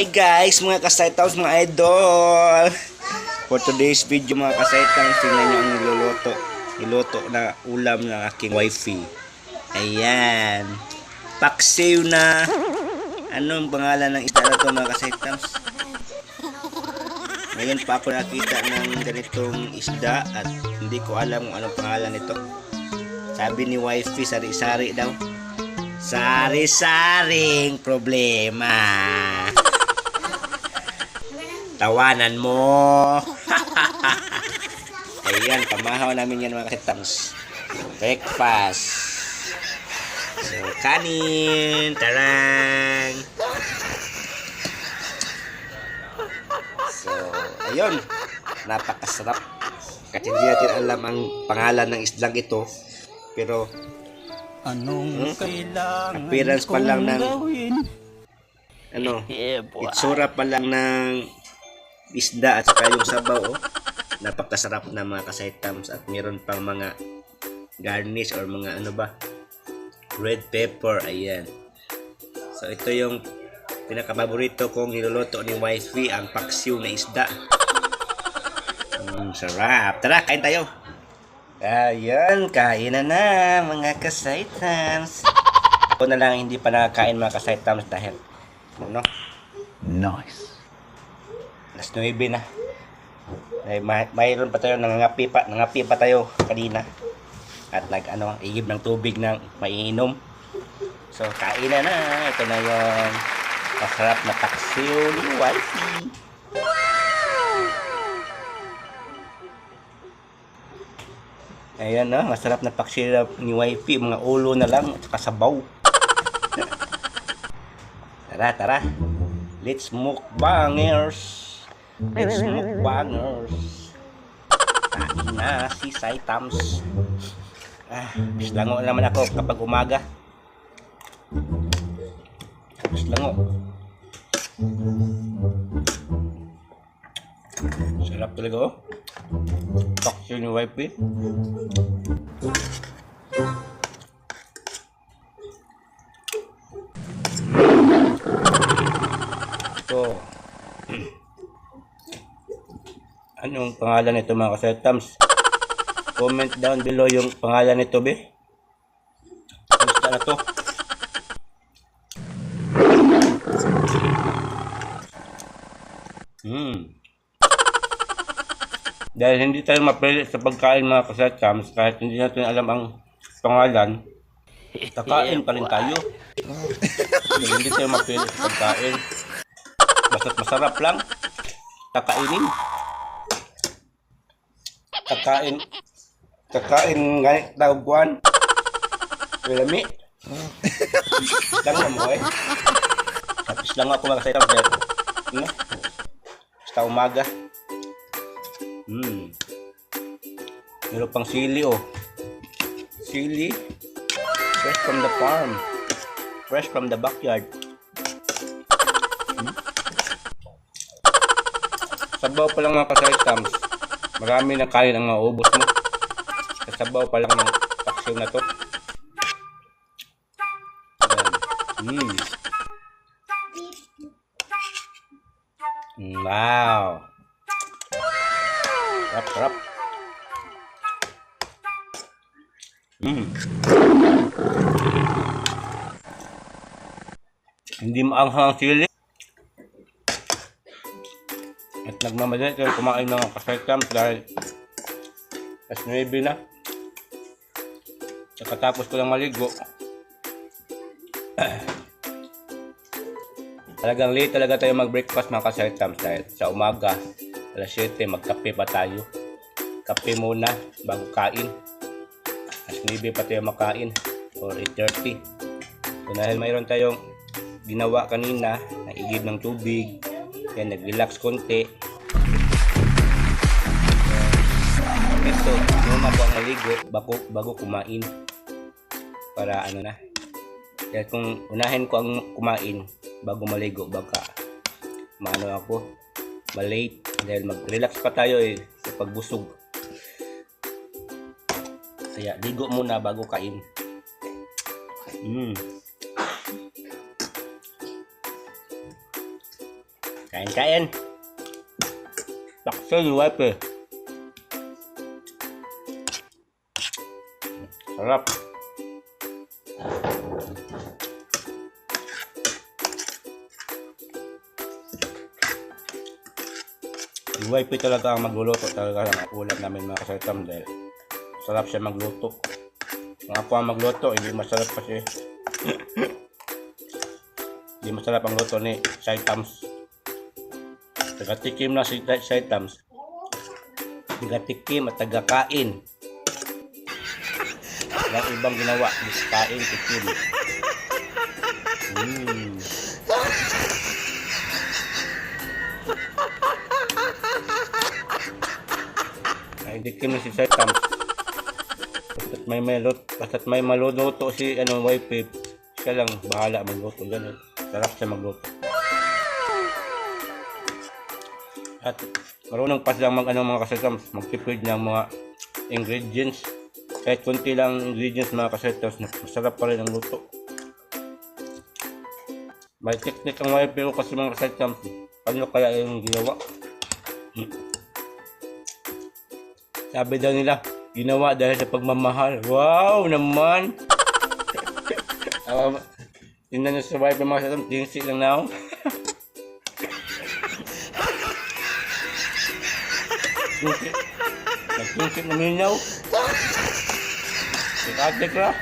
Hi guys, mga kasaitans, mga idol. For today's video mga kasaitans, tingnan nyo ang niluluto. Niluto na ulam ng aking wifey. Ayan. Paksiw na. Anong pangalan ng isda na to mga kasaitans? Ngayon pa ako nakita ng ganitong isda at hindi ko alam kung anong pangalan nito. Sabi ni wifey, sari-sari daw. Sari-saring problema. Tawanan mo. Ayan, pamahaw namin yan mga kasitams. Breakfast. So, kanin. Tarang. So, ayun. Napakasarap. Kasi hindi natin alam ang pangalan ng islang ito. Pero, Anong kailangan Appearance pa lang ng- gawin? ano, boy. itsura pa lang ng isda at saka yung sabaw, oh. Napakasarap na mga kasaitams at meron pang mga garnish or mga ano ba, red pepper, ayan. So, ito yung pinakapaborito kong niluluto ni wifey, ang paksiw na isda. Mm, sarap. Tara, kain tayo. Ayan, kain na na mga kasaitams. Ako na lang hindi pa nakakain mga kasaitams dahil ano, Nice. Alas 9 na. Ay, may, mayroon pa tayo, nangangapi pa, nangapi pa tayo kanina. At nag, ano, igib ng tubig ng maiinom. So, kain na na. Ito na yung masarap na paksiw ni wifey. Ayan na, masarap na paksiw ni wifey. Mga ulo na lang at saka tara, tara. Let's mukbangers. Let's mukbangers. Kain na si Saitams. Ah, bislango naman ako kapag umaga. Bislango. Sarap talaga oh. Paksyo ni wife eh. Ito. Anong pangalan nito mga kasetams? Comment down below yung pangalan nito, be. Gusto na to. Hmm. Dahil hindi tayo mapili sa pagkain mga kasetams, kahit hindi natin alam ang pangalan, kakain pa rin tayo. Dahil hindi tayo mapili sa pagkain. Basta't masarap lang, kakainin. Kakain, kakain ganit daw buwan. Lami. lang mo eh. Tapos lang ako mga kasayang pero, ano? Basta umaga. Hmm. Meron pang sili oh. Sili. Fresh from the farm. Fresh from the backyard. Hmm. Sabaw pa lang mga kasaitams. Marami na kain ang maubos mo. Sa sabaw pa lang ng paksiw na to. Yan. Mm. Wow. Rap, rap. Mm. Hindi maanghang ang sili. Nagmamadali tayo kumain ng kasaitams dahil as 9 na. Pagkatapos ko lang maligo. Talagang late talaga tayo mag-breakfast mga kasaitams dahil sa umaga alas 7 magkape pa tayo. Kape muna bago kain. As 9 pa tayo makain or 8.30. So dahil mayroon tayong ginawa kanina na igib ng tubig yan nag-relax konti muna po ang maligo bago, bago kumain para ano na kaya kung unahin ko ang kumain bago maligo baka maano ako malate dahil mag-relax pa tayo eh sa pagbusog kaya ligo muna bago kain mm. Kain, kain. Takso yung wipe eh. Sarap. Yung wife talaga ang magluluto talaga ng ulam namin mga kasaitam dahil sarap siya magluto. Kung ako ang magluto, hindi masarap kasi. hindi masarap ang luto ni Saitams. Taga-tikim na si Saitams. Taga-tikim at taga-kain. Walang ibang ginawa. Just kain, tikim. Mm. Ay, tikim na si Saitams. Basta't may malot, basta't may maluluto si ano, wife, siya lang bahala magluto. Ganun. Sarap siya magluto. At marunong pa silang mag ano, mga kasetams, magtipid ng mga ingredients. Kahit konti lang ingredients mga kasetams, masarap pa rin ang luto. May technique ang wife pero kasi mga kasetams, ano kaya yung ginawa? Hmm. Sabi daw nila, ginawa dahil sa pagmamahal. Wow naman! uh, tingnan nyo sa wife ng mga kasetams, tingsi lang na ako. Tingsi. Nagtingsi na minaw. Sikatik ra.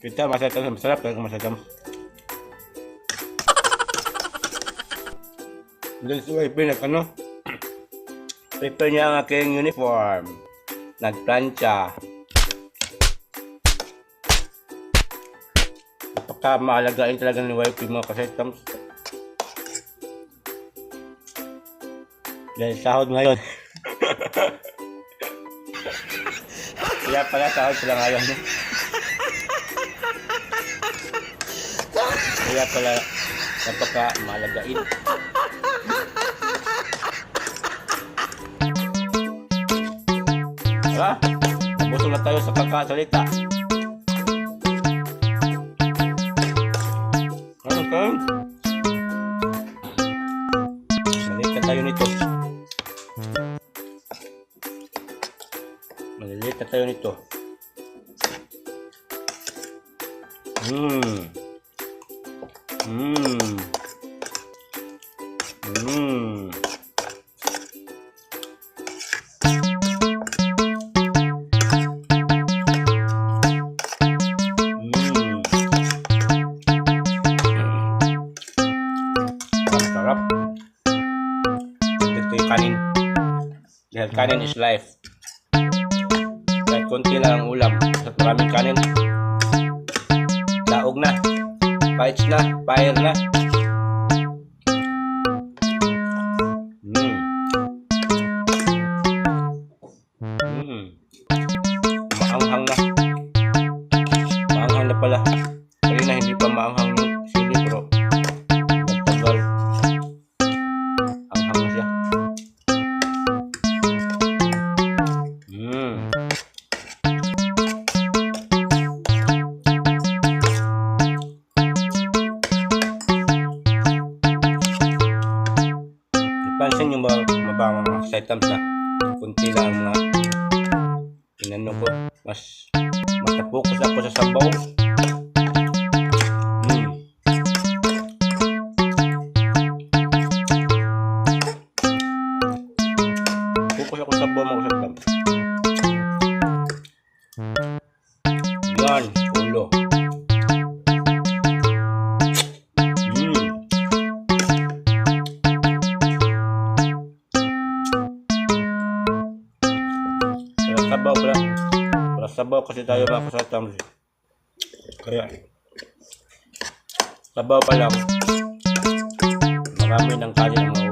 Kita masarap masarap talaga masarap. Doon sa wife nag ano? Prepare niya ang aking uniform. Nagplancha. Napaka mahalagain talaga ni wife mga kasetams. Dahil sahod ngayon. Kaya pala sahod sila ngayon. Kaya pala napaka malagain. Tara, nabusog na tayo sa kakasalita. Maliliit na tayo nito. Mmm. Mmm. Mmm. Mmm. Ang sarap. Ito yung kanin. Dahil kanin is life. Konti lang ang ulam. At maraming kanin. Daog na. Bites na. Fire na. Sabaw pala. Para sabaw kasi tayo mga kasatam. Kaya sabaw pa lang. Marami ng kanin ang maubos.